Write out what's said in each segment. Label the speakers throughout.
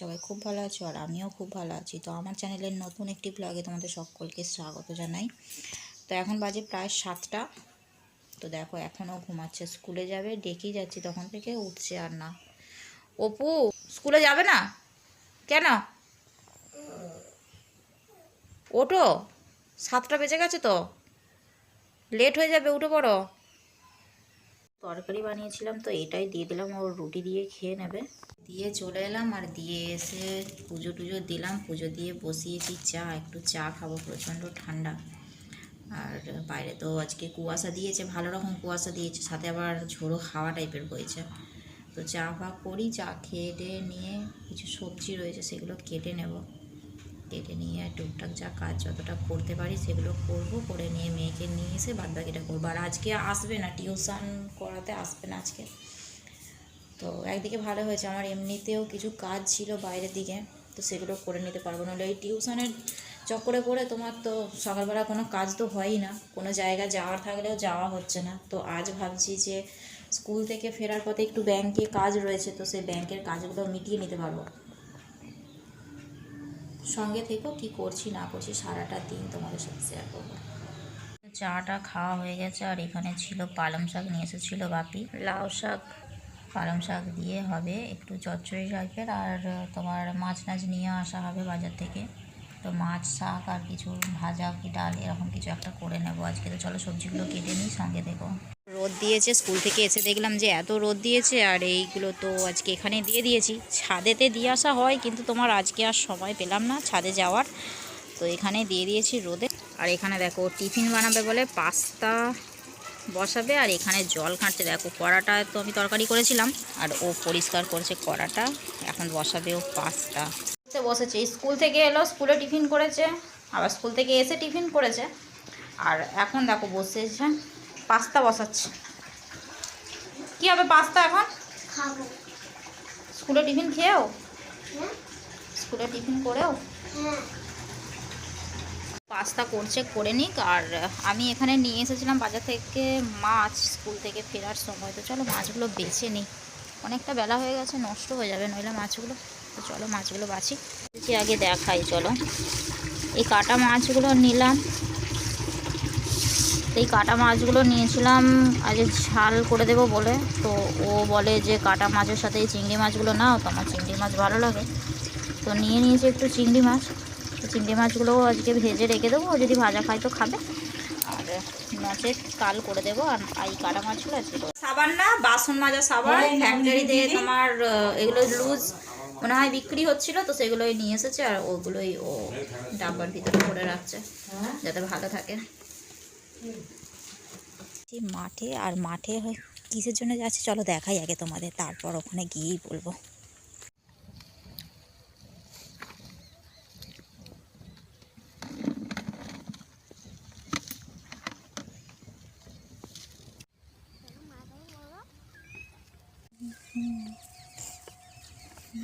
Speaker 1: সবাই খুব ভালো আছো আর আমিও খুব ভালো আছি। তো আমার চ্যানেলের নতুন একটি ব্লগে তোমাদের সকলকে স্বাগত জানাই। তো এখন বাজে প্রায় সাতটা। তো দেখো, এখনও ঘুমাচ্ছে, স্কুলে যাবে, ডেকেই যাচ্ছি তখন থেকে, উঠছে আর না। অপু, স্কুলে যাবে না? কেন? ওটো সাতটা বেজে গেছে তো। লেট হয়ে যাবে, উঠে পড়ো। তরকারি বানিয়েছিলাম, তো এটাই দিয়ে দিলাম। ওর রুটি দিয়ে খেয়ে নেবে। দিয়ে চলে এলাম আর দিয়ে এসে পুজো টুজো দিলাম। পুজো দিয়ে বসিয়েছি চা, একটু চা খাব, প্রচণ্ড ঠান্ডা। আর বাইরে তো আজকে কুয়াশা দিয়েছে, ভালো রকম কুয়াশা দিয়েছে, সাথে আবার ঝোড়ো হাওয়া টাইপের বইছে তো চা ফা করি, চা খেয়ে নিয়ে কিছু সবজি রয়েছে, সেগুলো কেটে নেব। কেটে নিয়ে টুকটাক যা কাজ যতটা করতে পারি সেগুলো করব, করে নিয়ে মেয়েকে নিয়ে এসে বাদ বাকিটা করব। আর আজকে আসবে না, টিউশন করাতে আসবে না আজকে। তো একদিকে ভালো হয়েছে, আমার এমনিতেও কিছু কাজ ছিল বাইরের দিকে, তো সেগুলো করে নিতে পারব। নাহলে এই টিউশনের চক্করে পড়ে তোমার তো সকালবেলা কোনো কাজ তো হয়ই না, কোনো জায়গায় যাওয়ার থাকলেও যাওয়া হচ্ছে না। তো আজ ভাবছি যে স্কুল থেকে ফেরার পথে একটু ব্যাংকে কাজ রয়েছে, তো সেই ব্যাংকের কাজগুলো মিটিয়ে নিতে পারব। সঙ্গে থেকেও কী করছি না করছি সারাটা দিন তোমাদের সাথে শেয়ার করব। চাটা খাওয়া হয়ে গেছে আর এখানে ছিল পালং শাক নিয়ে এসেছিল বাপি। লাউ শাক। পালং শাক দিয়ে হবে একটু চচ্চড়ি শাকের আর তোমার মাছ নাচ নিয়ে আসা হবে বাজার থেকে। তো মাছ, শাক আর কিছু ভাজা কি ডাল এরকম কিছু একটা করে নেব আজকে। তো চলো সবজিগুলো কেটে নিই, সঙ্গে দেখো। রোদ দিয়েছে, স্কুল থেকে এসে দেখলাম যে এত রোদ দিয়েছে, আর এইগুলো তো আজকে এখানে দিয়ে দিয়েছি। ছাদেতে দিয়ে আসা হয়, কিন্তু তোমার আজকে আর সময় পেলাম না ছাদে যাওয়ার। তো এখানে দিয়ে দিয়েছি রোদে। আর এখানে দেখো, টিফিন বানাবে বলে পাস্তা বসাবে, আর এখানে জল ঘাঁটছে দেখো, কড়াটা তো আমি তরকারি করেছিলাম, আর ও পরিষ্কার করেছে কড়াটা। এখন বসাবে ও পাস্তা। বসেছে। স্কুল থেকে এলো স্কুলে টিফিন করেছে আবার স্কুল থেকে এসে টিফিন করেছে। আর এখন দেখো বসেছে পাস্তা বসাচ্ছে। কি হবে পাস্তা এখন? স্কুলে টিফিন খেয়েও?
Speaker 2: হ্যাঁ।
Speaker 1: স্কুলে টিফিন করেও?
Speaker 2: হ্যাঁ।
Speaker 1: পাস্তা করছে করে নিক। আর আমি এখানে নিয়ে এসেছিলাম বাজার থেকে মাছ স্কুল থেকে ফেরার সময়। তো চলো মাছগুলো বেছে নিই। অনেকটা বেলা হয়ে গেছে নষ্ট হয়ে যাবে নইলে মাছগুলো। তো চলো মাছগুলো বাছি। যে আগে দেখাই চলো। এই কাটা মাছগুলো নিলাম। এই কাটা মাছগুলো নিয়েছিলাম আজ ঝাল করে দেবো বলে। তো ও বলে যে কাটা মাছের সাথে এই চিংড়ি মাছগুলো নাও তো আমার চিংড়ি মাছ ভালো লাগে। তো নিয়ে নিয়েছি একটু চিংড়ি মাছ। তো চিংড়ি মাছগুলোও আজকে ভেজে রেখে দেবো ও যদি ভাজা খায় তো খাবে। আর মাছে কাল করে দেবো আর এই কাটা মাছগুলো আজকে সাবান না বাসন মাজা সাবান ফ্যাক্টরিতে তোমার এগুলো লুজ মনে হয় বিক্রি হচ্ছিল, তো সেগুলোই নিয়ে এসেছে আর ওগুলোই ও ডাব্বার ভিতরে করে রাখছে, যাতে ভালো থাকে। মাঠে আর মাঠে কিসের জন্য যাচ্ছে, চলো দেখাই আগে তোমাদের, তারপর ওখানে গিয়েই বলব। মাঠে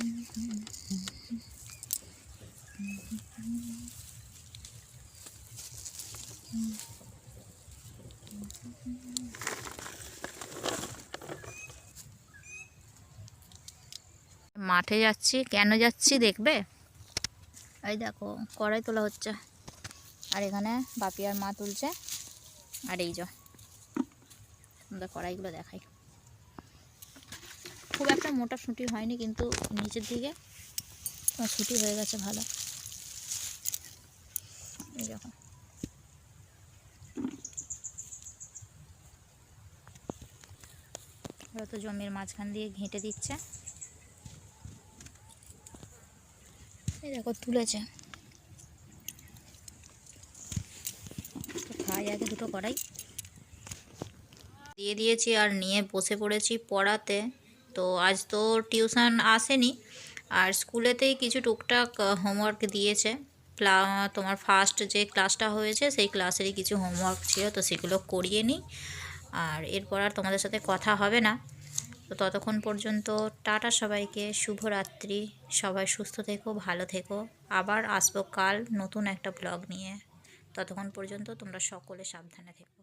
Speaker 1: যাচ্ছি, কেন যাচ্ছি দেখবে? এই দেখো, কড়াই তোলা হচ্ছে। আর এখানে বাপি আর মা তুলছে। আর এই যো কড়াইগুলো দেখাই। খুব একটা মোটা সুটি হয়নি, কিন্তু নিচের দিকে সুটি হয়ে গেছে ভালো। এই দেখো। ওরা তো জমির মাঝখান দিয়ে ঘেঁটে দিচ্ছে। এই দেখো, তুলেছে। খাই আগে দুটো কড়াই। দিয়ে দিয়েছি আর নিয়ে বসে পড়েছি পড়াতে। তো আজ তো টিউশন আসেনি। আর স্কুলেতেই কিছু টুকটাক হোমওয়ার্ক দিয়েছে। প্লা, তোমার ফার্স্ট যে ক্লাসটা হয়েছে, সেই ক্লাসেরই কিছু হোমওয়ার্ক ছিল, তো সেগুলো করিয়ে নিই। আর এরপর আর তোমাদের সাথে কথা হবে না। তো ততক্ষণ পর্যন্ত টাটা সবাইকে, শুভরাত্রি। সবাই সুস্থ থেকো, ভালো থেকো। আবার আসব কাল নতুন একটা ব্লগ নিয়ে। ততক্ষণ পর্যন্ত তোমরা সকলে সাবধানে থেকো।